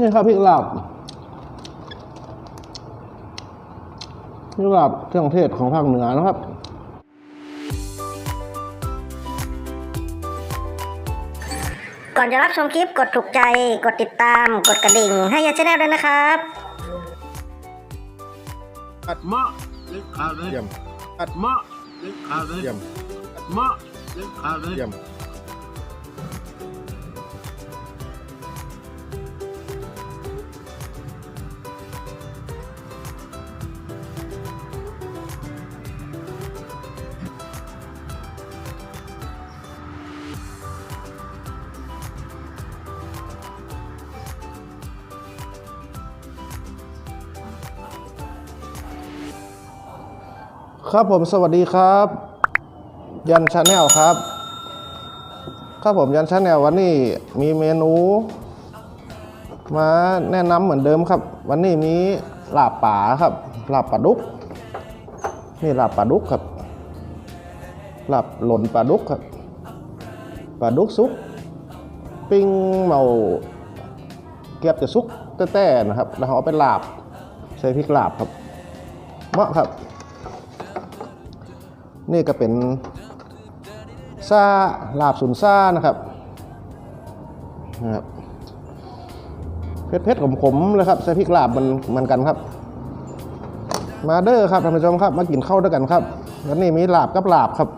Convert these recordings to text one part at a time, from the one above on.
นี่ครับพริกลาบพริกลาบเครื่องเทศของภาคเหนือนะครับก่อนจะรับชมคลิปกดถูกใจ กดติดตาม กดกระดิ่ง ให้ยาชแนลด้วยนะครับเหมาะเล็กขาวเลยเยี่ยมเหมาะเล็กขาวเลยเยี่ยมเหมาะเล็กขาวเลย ครับผมสวัสดีครับ ยันชาแนลครับ ครับผมยันชาแนลวันนี้มีเมนู มาแนะนำเหมือนเดิมครับ วันนี้มีลาบป่าครับลาบปลาดุกนี่ลาบปลาดุกครับลาบหล่นปลาดุกครับปลาดุกซุก ปิ้งเมาเกียบจะซุกแต้ๆนะครับ แล้วเอาไปลาบ ใส่พริกลาบครับเหมาะครับ นี่ก็เป็นซาลาบสุนซ่านะครับนะครับเผ็ดๆขมๆเลยครับใส่พริกลาบมันมือนกันครับ มาเด้อครับท่านผู้ชมครับ มากินข้าวด้วยกันครับวันนี้มีลาบกับลาบครับ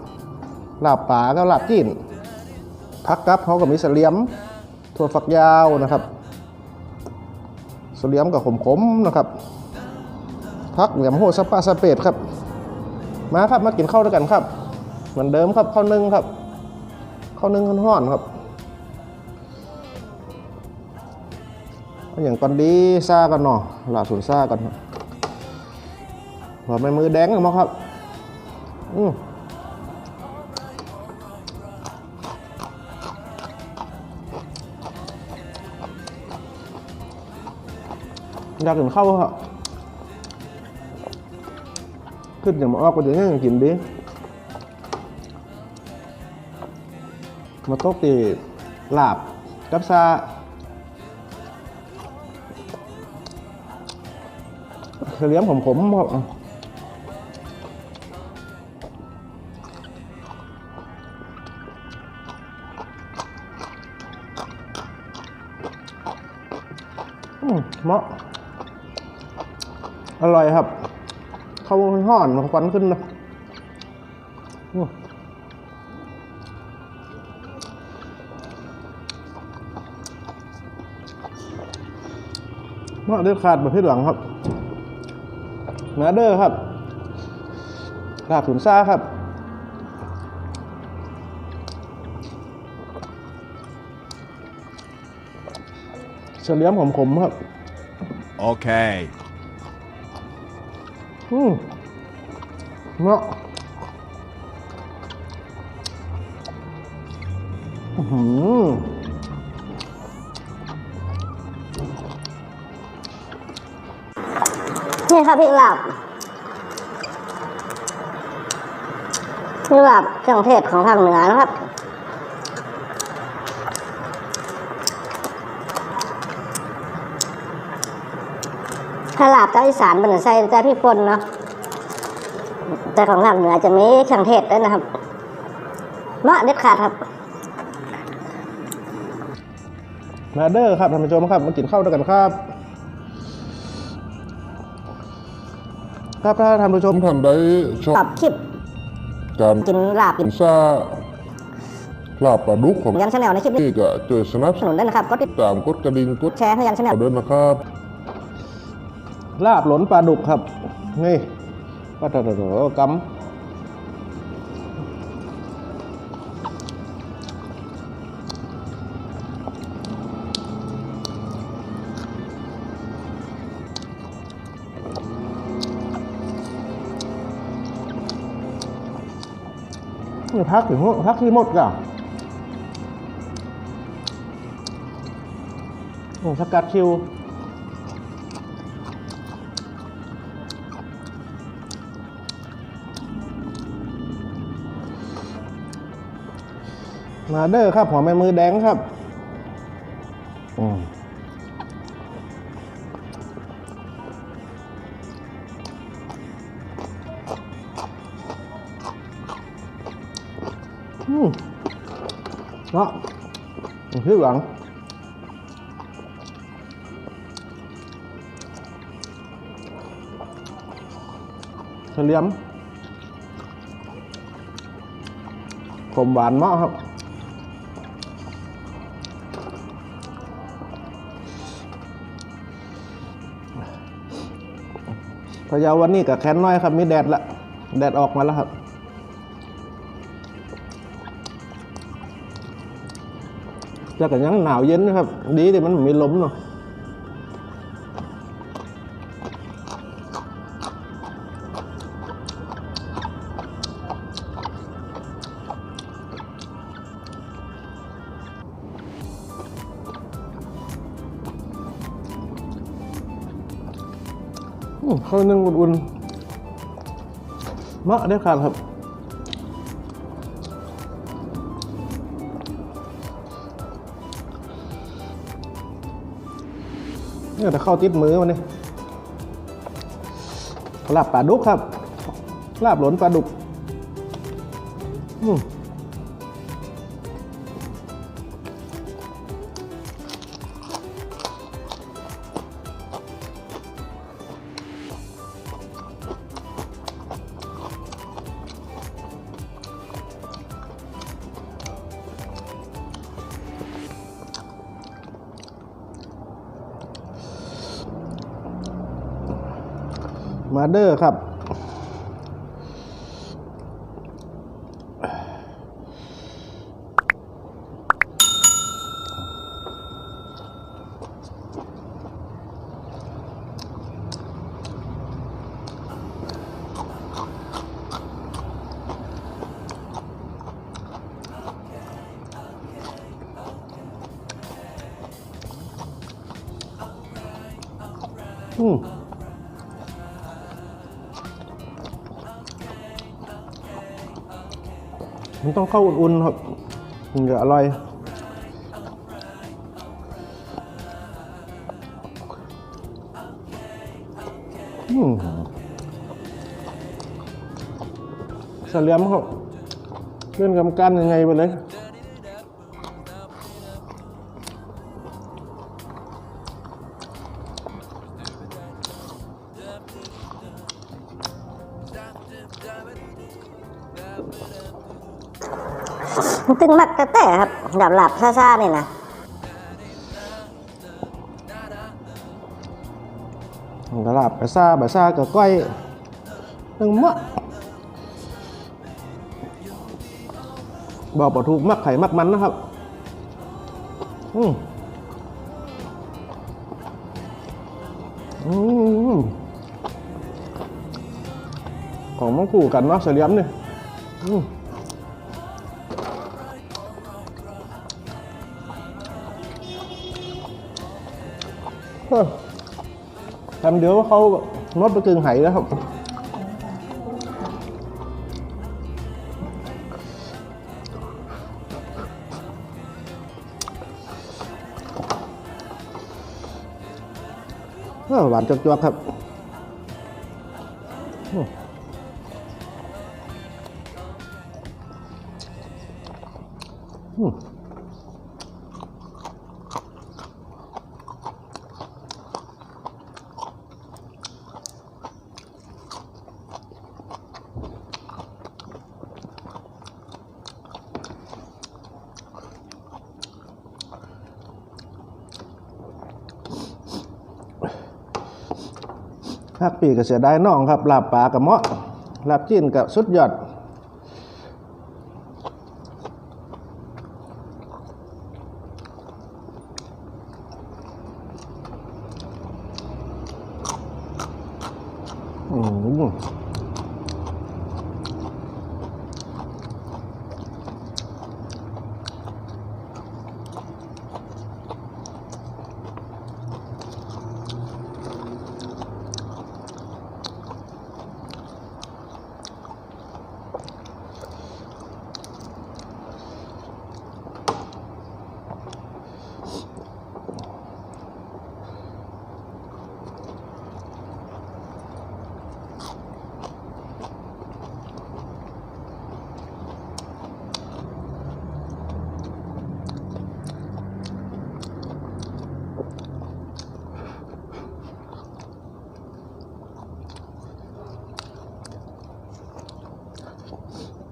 ลาบป่ากับลาบจีนพักกับเขากับมีเสลียมถั่วฝักยาวนะครับเสลียมกับขมๆนะครับพักเหลี่ยมโหสปาสเปดครับ มาครับมากินข้าวด้วยกันครับ เหมือนเดิมครับข้าวนึ่งครับข้าวนึ่งข้นห้อนครับอย่างก่อนดีซากันเนาะหลาสุนซากันหัวไม่มือแดงมั้งครับ อืมอยากกินข้าวครับ ขึ้นอย่างมาออกก็จะให้กินดิมาตกตีลาบกับซาเลี้ยงผมผมครับอืมเหมาะอร่อยครับ เขาห่อนควันขึ้นนะอื้อมาเด็ดขาดแบบพี่หลังครับนื้อเด้อครับลาบสุนซ่าครับเฉลี่ยมผมๆครับ Okay. อื อืมเนาะอื้อหือนี่ครับพริกลาบพริกลาบเครื่องเทศของภาคเหนือนะครับ ถ้าลาบทางอีสานเป็นใส่แต่พริกป่นเนาะแต่ของภาคเหนือจะมีเครื่องเทศด้วยนะครับเนาะเด็ดขาดครับ มาเด้อครับท่านผู้ชมครับมากินข้าวด้วยกันครับครับถ้าท่านผู้ชมท่านใดชอตอบบคลิปการกินลาบกินซาลาบปลาดุกของยันชาแนลในคลิปนี้นี่ก็ช่วยสนับสนุนด้วยนะครับก็ติดตามกดกระดิ่งกดแชร์ให้ยันชาแนลเอาด้วยนะครับ ลาบหลนปลาดุกครับ นี่ก็ตะโดกำนี่พักถึงพักที่หมดก่ะโอ้สกัดคิว มาเดอร์ครับหอมแม่มือแดงครับอืมเนาะพี่หลังเฉลี่ยมผมหวานมากครับ พะเยาวันนี้กับแคนน้อยครับ มีแดดละแดดออกมาแล้วครับแต่ก็ยังหนาวเย็นนะครับ ดีที่มันมีลมเนาะ ข้าวนึ่งอุ่นๆมะได้ครับครับเนี่ยแต่เข้าติดมือมันนี่ลาบปลาดุกครับ ลาบหลนปลาดุก อืม มาเดอร์ครับ อืม มันต้องเข้าอุ่นๆครับถึงจะอร่อยเสลียมครับเล่อนกำกันยังไงไปเลย ดับหลับซ่าๆนี่ยนะกระลาบกระซ่าบะซ่ากับก้อยตึงมะบอกปะถูกมักไข่มักมันนะครับ อืมอืมของมันคู่กันเนาะเสลียมนี่อืม ทำเดี๋ยวเขานดไปกึ่งไหแล้วครับเออหวานจวกๆครับอืม ภาคปีก็เสียดายน้องครับลาบปลากับเมาะลาบจีนกับสุดยอด อืม อืมอะ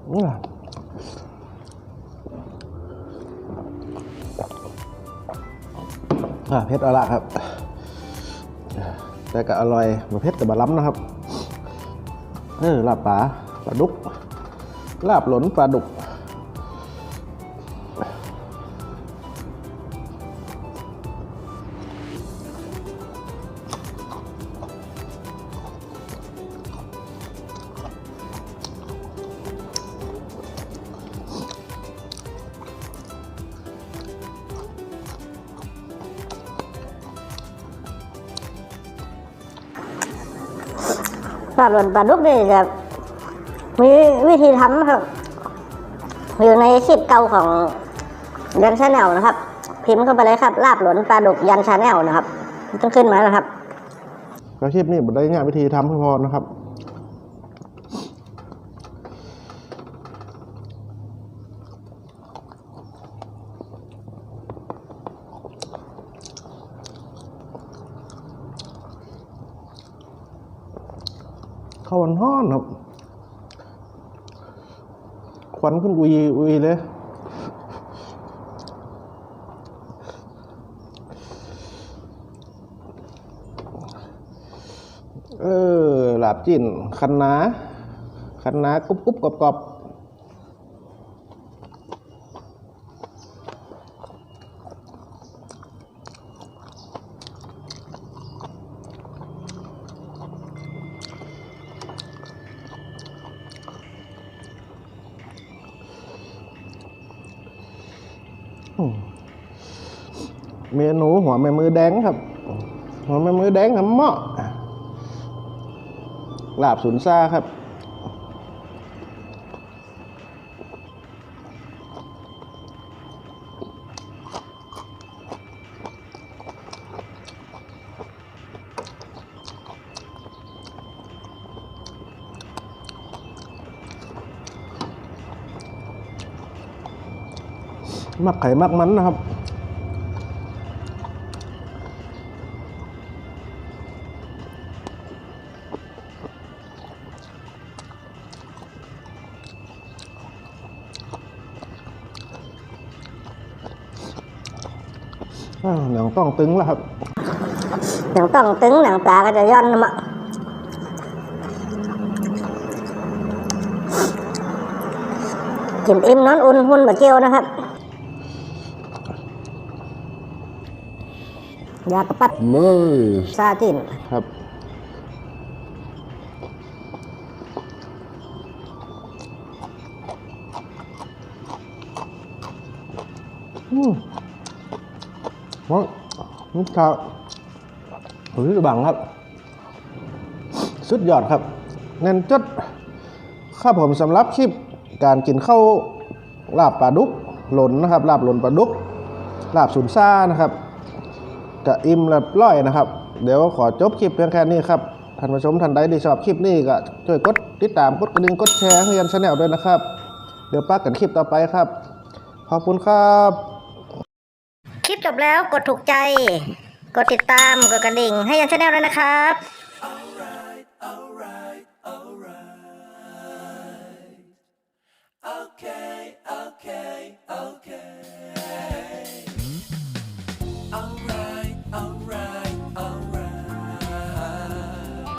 เผ็ดอาละครับ แต่ก็อร่อยมาเผ็ดแต่บะล้ำนะครับเออลาบปลาปลาดุก ลาบหลนปลาดุก ปลาหล่นปลาดุกนี่จะมีวิธีทำครับ อยู่ในคลิปเก่าของยันชาแนลนะครับ พิมพ์เข้าไปเลยครับ ลาบหลนปลาดุกยันชาแนลนะครับ ต้องขึ้นมาแล้วครับกระชีพนี้ผมได้ง่ายวิธีทำให้พอนะครับ ข้อนครับควันขึ้นอุยอุยเลยเออหลาบจิ้นคันนาคันนากรุบกรุบกรอบกรอบ เมนูหัวแม่มือแดงครับ หัวแม่มือแดงครับเหมาะลาบสุนซ่าครับมักไข่มักมันนะครับ หนังต้องตึงแล้วครับหนังต้องตึงหนังตาก็จะย่อนนะมะกินอิ่มนอนอุ่นหุ่นบะเกียวนะครับยากระปัด Nice. ซาจินครับอืม เพราะนี่ข้าวหรือบังครับ สุดยอดครับเน้นจดครับผมสำหรับคลิปการกินข้าวลาบปลาดุกหล่นนะครับลาบหล่นปลาดุกลาบสุนซ่านะครับกะอิ่มและร้อยนะครับ เดี๋ยวขอจบคลิปเพียงแค่นี้ครับท่านผู้ชมท่านใดที่ชอบคลิปนี้ก็ช่วยกดติดตามกดกระดิ่งกดแชร์ให้ยันชาแนลด้วยนะครับ เดี๋ยวปักกันคลิปต่อไปครับ ขอบคุณครับ จบแล้วกดถูกใจ กดติดตามกดกระดิ่งให้ยันชาแนลด้วยนะครับ okay, okay.